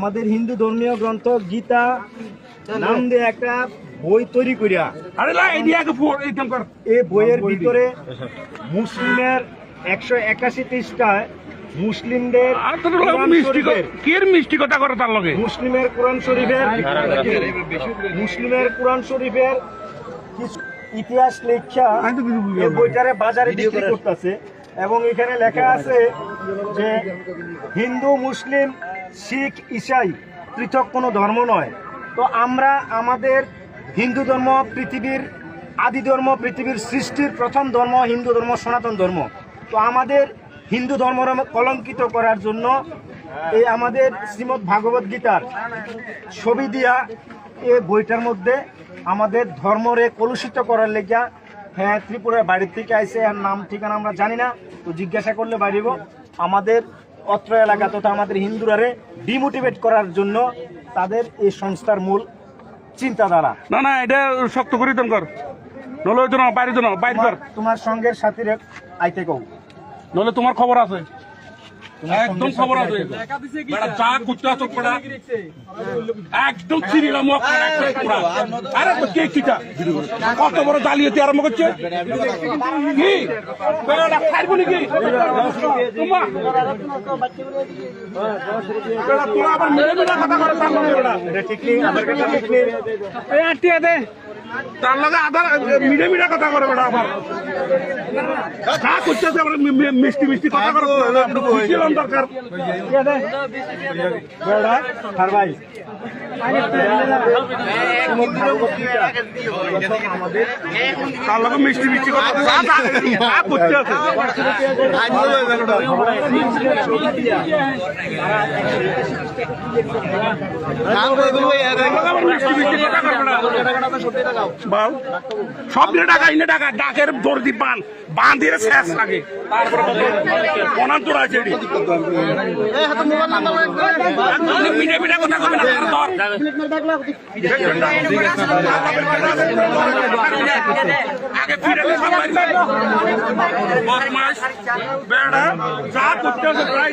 আমাদের হিন্দু ধর্মীয় গ্রন্থ গীতা নাম দিয়ে একটা বই তৈরি করিয়া এই বইয়ের ভিতরে মুসলিমের একশো একাশি পৃষ্ঠায় মুসলিমদের মিষ্টি শরীফের কির মিষ্টি কথা করে তার লগে? মুসলিমের কোরআন শরীফের মুসলিমের কোরআন শরীফের কিছু ইতিহাস লেখা এই বইটারে বাজারে বিক্রি করতেছে। এবং এখানে লেখা আছে যে হিন্দু মুসলিম শিখ, ইসাই পৃথক কোনো ধর্ম নয়। তো আমরা আমাদের হিন্দু ধর্ম পৃথিবীর, আদি ধর্ম পৃথিবীর সৃষ্টির প্রথম ধর্ম হিন্দু ধর্ম, সনাতন ধর্ম। তো আমাদের হিন্দু ধর্ম কলঙ্কিত করার জন্য এই আমাদের শ্রীমৎ ভাগবত গীতার ছবি দিয়া এ বইটার মধ্যে আমাদের ধর্মরে কলুষিত করার লেগা হ্যাঁ ত্রিপুরার বাড়ির থেকে আইসে, আর নাম ঠিকানা আমরা জানি না, তো জিজ্ঞাসা করলে বাড়িব। আমাদের অত্র এলাকা তথা আমাদের হিন্দুরারে ডিমোটিভেট করার জন্য তাদের এই সংস্থার মূল চিন্তাধারা। না না এটা শক্ত করি তুমি কর। নলে বাইরে জন বাইরে কর তোমার- তোমার সঙ্গের সাথীরে আইতে কও। নলে তোমার খবর আছে। একদম খবর আছে। বেটা যা কুচকা তো পড়া একদম চিনিলাম আরে তো কে কিটা? কত বড় জালিয়াতি আরম্ভ করছে? কি? বেটা খাইবো নাকি? তোমা বেটা তোরা আবার মেরে মেরে কথা করে লগে বেটা ঠিক নেই আধার কার্ডটা ঠিক নেই। এই আটিয়া দে। তার লগে আধার মিডে মিডে কথা করে বেটা আবার। যা করতেছে মিষ্টি মিষ্টি কথা করে দরকার। বেড়া, আর ভাই তার লগে মিষ্টি মিষ্টি কথা আবার মিষ্টি মিষ্টি কথা করে বেটা। বাল। সব দিনে টাকা ইনে টাকা ডাকের দর্দি পান বান দিয়ে শেষ লাগে। তারপরে আছে বদমাস, বেড়া, যা করতে প্রায়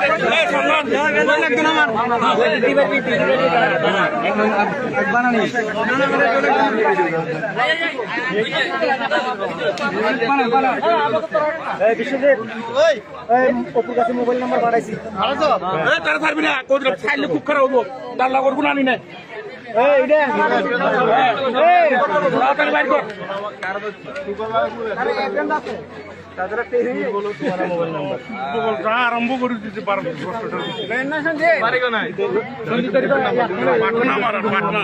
অপুর কাছে মোবাইল নাম্বার বাড়াইছি তারা থাকবি না খুব খারাপ হব তার লাগর গুণ আনি নাই। এই এটা এই। তাড়াতাড়ি বাইর কর তাছাড়া টেরি তোমার মোবাইল নাম্বার বল, যা আরম্ভ করে দিতে পারব পাটনা মারা পাটনা